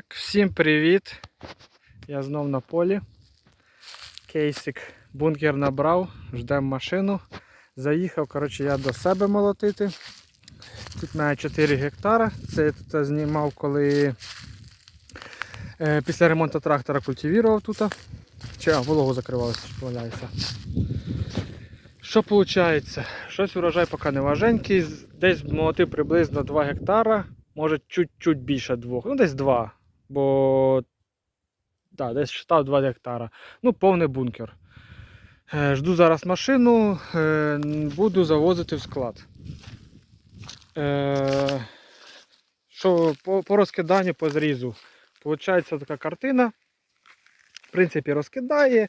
Так, всім привіт! Я знов на полі. Кейсик бункер набрав, ждемо машину. Заїхав коротше, я до себе молотити. Тут мене 4 гектара. Це я тут знімав, коли е, після ремонту трактора культивував тут. Чи а, вологу закривалося, валяється. Що виходить? Щось урожай поки не важенький. Десь молотив приблизно 2 гектара, може чуть-чуть більше двох. Ну, десь 2. Бо да, десь штав 2 гектара. Ну, повний бункер. Е, Жду зараз машину, е, буду завозити в склад. Е, Що по, розкиданню, по зрізу. Получається така картина. В принципі, розкидає.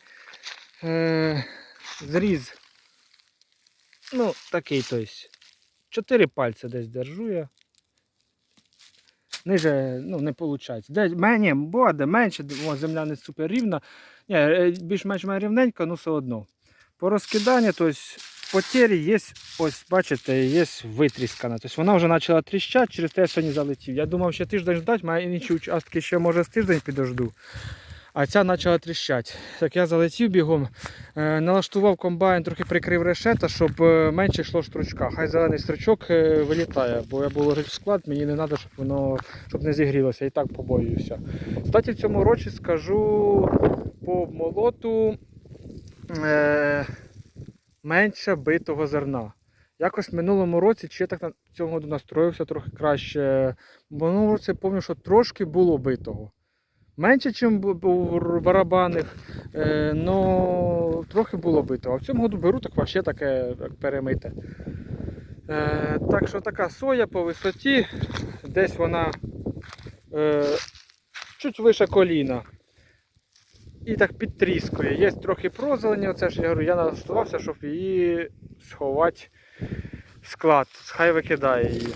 Зріз. Ну, такий, тобто. Чотири пальці десь держу я. Ниже, ну, не виходить. Де, мені, буде менше, о, земля не супер рівна. Ні, е, більш-менш рівненька, ну все одно. По розкиданню, тобто, потері є, ось бачите, є витріскана. Тобто вона вже почала тріщати, через те я сьогодні залетів. Я думав, ще тиждень ждати, маю інші участки ще може з тиждень підожду. А ця почала тріщати. Так я залетів бігом, е, налаштував комбайн, трохи прикрив решета, щоб е, менше йшло стручка. Хай зелений стручок е, вилітає, бо я був в склад, мені не треба, щоб воно щоб не зігрілося. І так побоююся. Кстати, в цьому році скажу по молоту е, менше битого зерна. Якось в минулому році, чи я так на цього настроївся трохи краще. В минулому році пам'ятаю, що трошки було битого. Менше, ніж у барабанних, е, но трохи було битого. А в цьому году беру так вообще таке перемите. Е, так що така соя по висоті, десь вона е, чуть вище коліна. І так підтріскує. Є трохи прозелені, оце ж я говорю, я налаштувався, щоб її сховати в склад. Хай викидає її.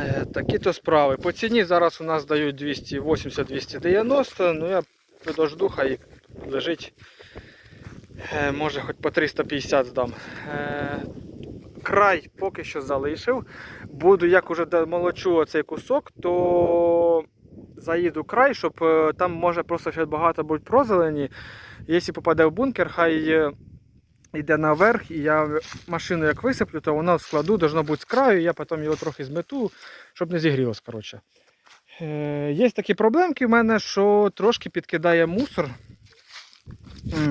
Е, Такі то справи. По ціні зараз у нас дають 280-290, ну я подожду, хай лежить. Е, Може хоч по 350 здам. Е, Край поки що залишив. Буду, як уже молочу оцей кусок, то заїду край, щоб там може просто ще багато бути прозелені. Якщо попаде в бункер, хай йде наверх, і я машину як висиплю, то воно в складу должно бути з краю, я потім його трохи змету, щоб не зігрілося. коротше. Е, Є такі проблемки в мене, що трошки підкидає мусор.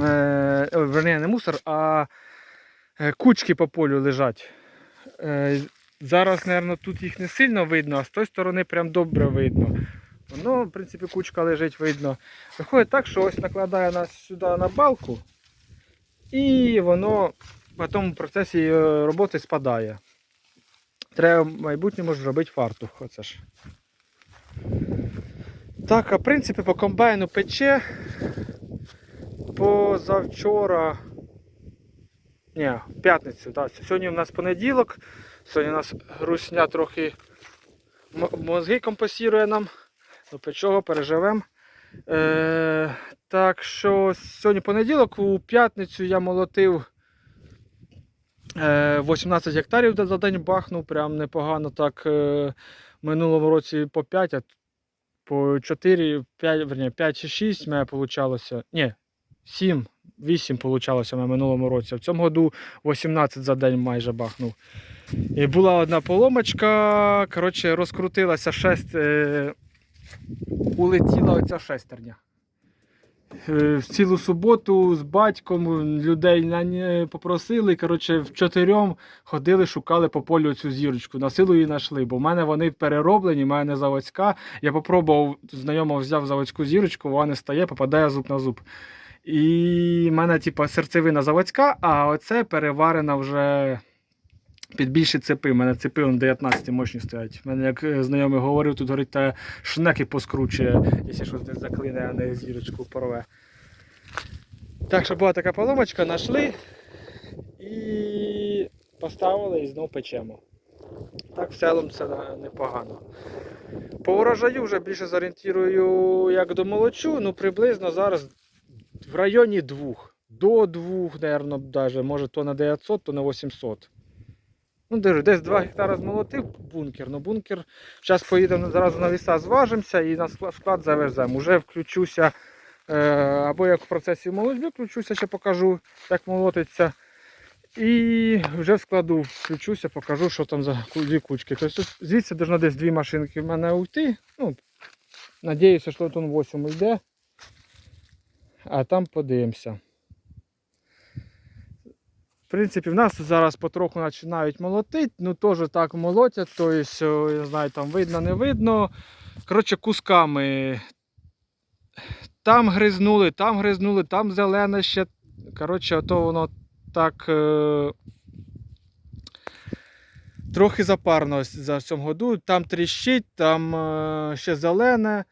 Е, верні, не мусор, а е, кучки по полю лежать. Е, Зараз, мабуть, тут їх не сильно видно, а з тої сторони прям добре видно. Воно, в принципі, кучка лежить, видно. Виходить так, що ось накладає нас сюди на балку, і воно в процесі е, роботи спадає. Треба в майбутньому ж робити фартух. Оце ж. Так, а в принципі по комбайну пече. Позавчора. Ні, в п'ятницю. Да. Сьогодні у нас понеділок. Сьогодні у нас грусня трохи мозги компенсує нам. Ну, чого переживемо. Е, так що сьогодні понеділок, у п'ятницю я молотив е, 18 гектарів за день бахнув, прям непогано так. Е, в минулому році по 5, а по 4, 5, верні, 5 чи 6 в мене вийшло. Ні, 7, 8 вийшло в мене в минулому році. В цьому году 18 за день майже бахнув. І була одна поломочка, коротше, розкрутилася шест, е, улетіла оця шестерня. Е, В цілу суботу з батьком людей попросили. Коротше, в чотирьом ходили, шукали по полю цю зірочку. На силу її знайшли, бо в мене вони перероблені, в мене заводська. Я попробував, знайомо взяв заводську зірочку, вона не стає, попадає зуб на зуб. І в мене, типу, серцевина заводська, а оце переварена вже під більші цепи. У мене цепи вон 19 мощні стоять. У мене, як е, знайомий говорив, тут горить та шнеки поскручує, якщо щось десь заклине, а не зірочку порве. Так що була така поломочка, знайшли і поставили і знов печемо. Так, в цілому це непогано. По урожаю вже більше зорієнтую, як до молочу, ну приблизно зараз в районі двох. До двох, мабуть, може то на 900, то на 800. Ну, десь 2 гектара змолотив бункер. Ну, бункер, зараз поїдемо зразу на ліса, зважимося і на склад- завеземо. Уже включуся, е, або як в процесі молотьби включуся, ще покажу, як молотиться. І вже в складу включуся, покажу, що там за дві кучки. Тобто звідси должно десь дві машинки в мене уйти. Ну, надіюся, що тон 8 йде. А там подивимося. В принципі, в нас зараз потроху починають молотити, ну теж так молотять, тобто, я знаю, там видно, не видно. Коротше, кусками. Там гризнули, там гризнули, там зелене ще. Коротше, то воно так е, трохи запарно за в цьому году. Там тріщить, там е, ще зелене.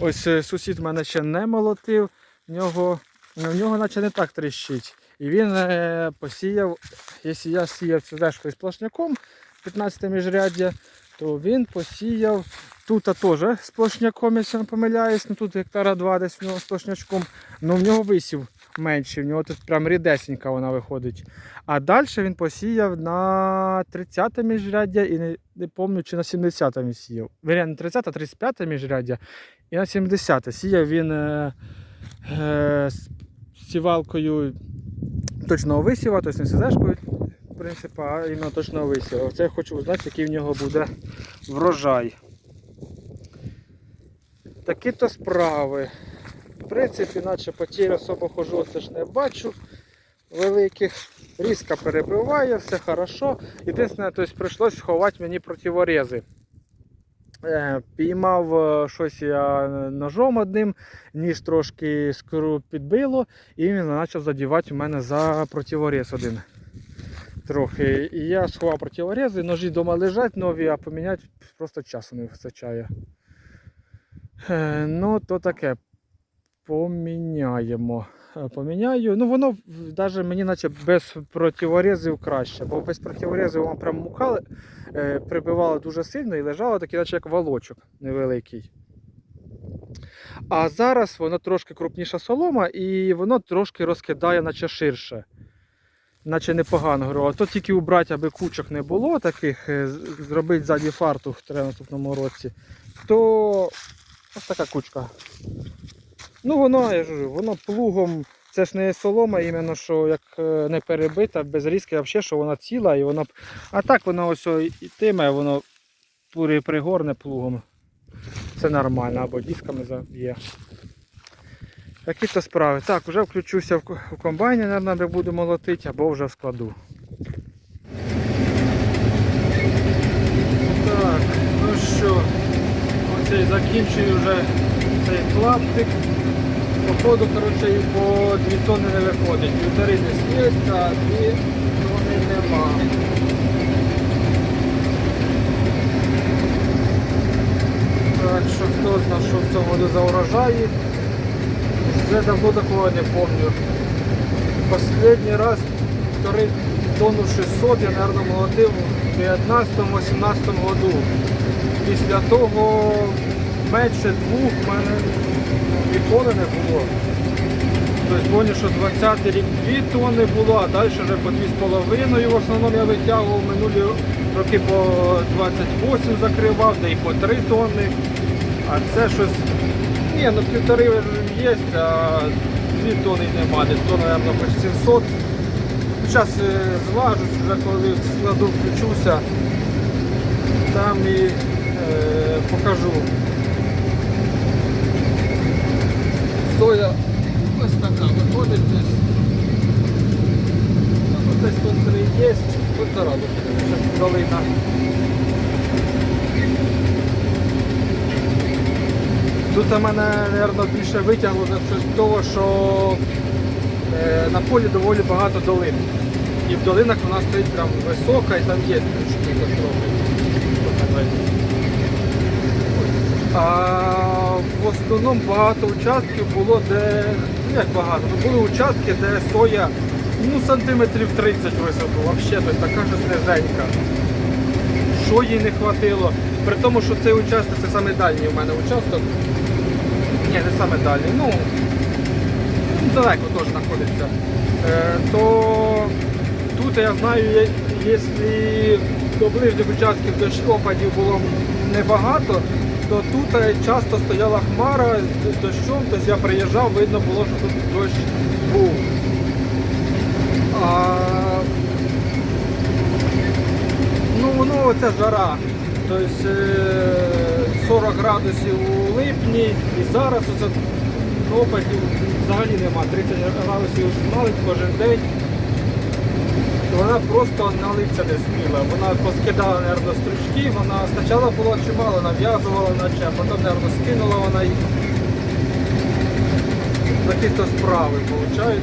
Ось е, сусід в мене ще не молотив, в нього, в нього наче не так тріщить. І він е, посіяв, якщо я сіяв цвдешкою з сплошняком 15 міжряддя, то він посіяв тут теж сплошняком, якщо не помиляюсь, ну тут гектара два десь в нього сплошнячком, але в нього висів менший, в нього тут прям рідесенька вона виходить. А далі він посіяв на 30 міжряддя і не, не пам'ятаю, чи на 70 він сіяв. Віря, не 30, а 35 міжряддя і на 70 те сіяв він е, е, сівалкою точного висіва, тобто не СЗшкою, в а іменно точного висіва. Оце я хочу узнати, який в нього буде врожай. Такі то справи. В принципі, наче потір особо хожу, це ж не бачу великих. Різко перебиває, все хорошо. Єдине, тобто прийшлось ховати мені противорези. Е, Піймав е, щось я ножом одним, ніж трошки скру підбило, і він почав задівати у мене за противорез один. Трохи. І я сховав противорези, ножі вдома лежать нові, а поміняти просто часу не вистачає. Е, Ну, то таке. Поміняємо. Е, Поміняю. Ну, воно навіть мені наче без противорезів краще, бо без противорезів воно прям мукали, е, прибивало дуже сильно і лежало таке, наче як волочок невеликий. А зараз воно трошки крупніша солома і воно трошки розкидає, наче ширше. Наче непогано говорю. А то тільки убрати, аби кучок не було таких, е, зробити фартух треба в наступному році, то ось така кучка. Ну воно, я ж воно плугом, це ж не солома, іменно що як е, не перебита, без різки, а взагалі, що вона ціла і воно. А так воно ось о ітиме, воно пригорне плугом. Це нормально, або дисками заб'є. Такі то справи. Так, вже включуся в комбайні, мабуть, де буду молотити, або вже в складу. Так, ну що, оцей закінчую вже цей клаптик. Походу, коротше, і по 2 тонни не виходить. Півтори десь є, а 2 тонни нема. Так що хто знає, що в цьому году за урожаї. Вже давно такого не пам'ятаю. Последній раз півтори тонну 600 я, мабуть, молотив у 19-18 году. Після того менше двох в мене ніколи не було. Тобто поняв, що 20-й рік 2 тонни було, а далі вже по 2,5 в основному я витягував минулі роки по 28 закривав, де і по 3 тонни. А це щось. Ні, ну півтори є, а 2 тонни нема, десь то, мабуть, хоч 700. Зараз зважусь, вже коли в складу включуся, там і е, покажу. Соя ось така виходить десь. Ну, десь тут три є, тут зараз долина. Тут у мене, мабуть, більше витягло за того, що е, на полі доволі багато долин. І в долинах вона стоїть прям висока і там є трішки в основному багато участків було, де, ну як багато, ну були участки, де соя ну, сантиметрів 30 висоту, взагалі, тобто така ж низенька. Що їй не хватило? При тому, що цей участок це саме дальній у мене участок. Ні, не саме дальній, ну далеко теж знаходиться. Е, то тут я знаю, якщо до ближніх участків дощ опадів було небагато, то тут е, часто стояла хмара з дощом, тобто я приїжджав, видно було, що тут дощ був. А, ну воно оце жара. Тобто е, 40 градусів у липні і зараз оце опадів взагалі нема. 30 градусів смалить кожен день. Вона просто на лиця не сміла. Вона поскидала, мабуть, стручки, вона спочатку було чимало, нав'язувала наче, а потім, мабуть, скинула вона їх. Такі то справи, виходить.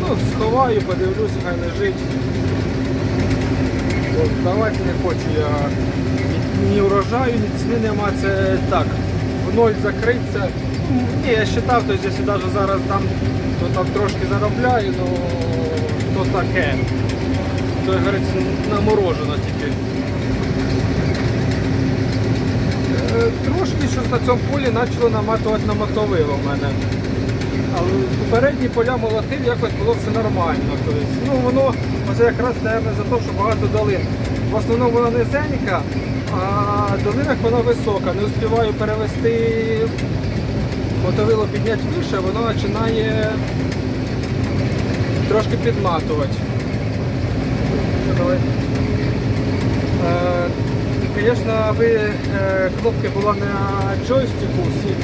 Ну, сховаю, подивлюсь, хай лежить. От, давайте не хочу я ні, урожаю, ні ціни нема, це так. В ноль закриться. Ну, Ні, я вважав, тобто, якщо навіть зараз там, то там трошки заробляю, ну то таке. То, як говориться, наморожено тільки. Е, Трошки щось на цьому полі почало наматувати на мотовило в мене. Але попередні поля молотив, якось було все нормально. Тобто, ну воно оце якраз мабуть, за те, що багато долин. В основному вона низенька, а в долинах вона висока. Не успіваю перевести мотовило підняти вище, воно починає трошки підматувати. Давай. Е, Звісно, аби е, кнопки була на джойстику, всі е,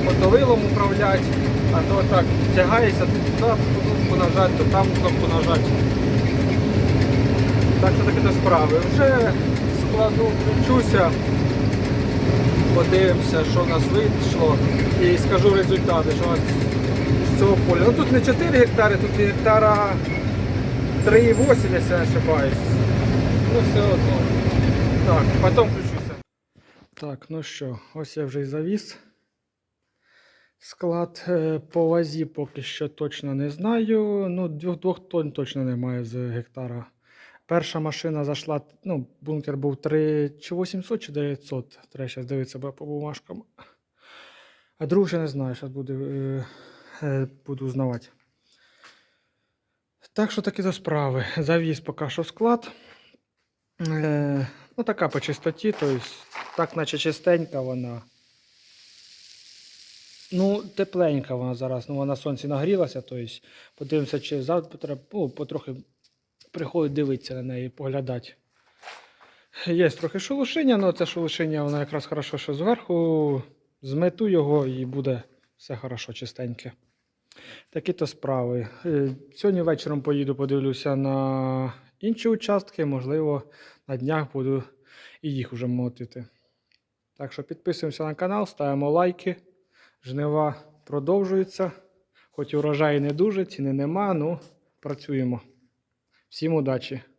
у мотовилом управляти, а то так тягається, туди кнопку нажати, то там кнопку нажати. Так що таке до справи. Вже складу включуся, подивимося, що в нас вийшло і скажу результати, що у нас цього поля. Ну тут не 4 гектари, тут гектара 3,8, якщо я не ошибаюсь. Ну все одно. Так, потім включуся. Так, ну що, ось я вже і завіз. Склад е, по вазі поки що точно не знаю. Ну, двох, тонн точно немає з гектара. Перша машина зайшла, ну, бункер був 3 чи 800, чи 900. Треба зараз дивитися по бумажкам. А другу ще не знаю, зараз буду, е, е, буду узнавати. Так що такі до справи. Завіз поки що склад. Е, ну, така по чистоті, тобто, так, наче чистенька вона. Ну, тепленька вона зараз, ну, вона на сонці нагрілася, тобто, подивимося, чи завтра ну, потрохи приходить дивитися на неї, поглядати. Є трохи шелушення, але це шелушення, воно якраз хорошо, що зверху змету його і буде все хорошо, чистеньке. Такі то справи. Е, Сьогодні вечором поїду, подивлюся на інші участки, можливо, на днях буду і їх вже мотити. Так що підписуємося на канал, ставимо лайки. Жнива продовжуються. Хоч урожаю не дуже, ціни нема, ну працюємо. Всім удачі!